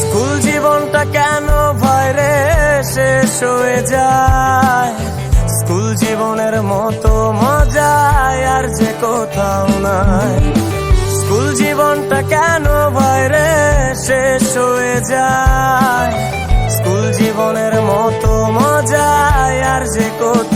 School জীবনটা কেন ভয়রে শেষ হয়ে যায়। স্কুল জীবনের মতো মজায় আর যে কোথাও নাই। স্কুল জীবনটা কেন ভয়রে শেষ হয়ে যায়।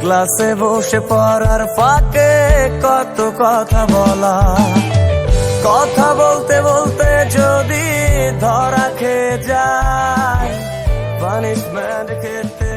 ক্লাসে বসে পড়ার ফাঁকে কত কথা বলা। কথা বলতে বলতে যদি ধরা খেয়ে যায় পানিশমেন্ট খেতে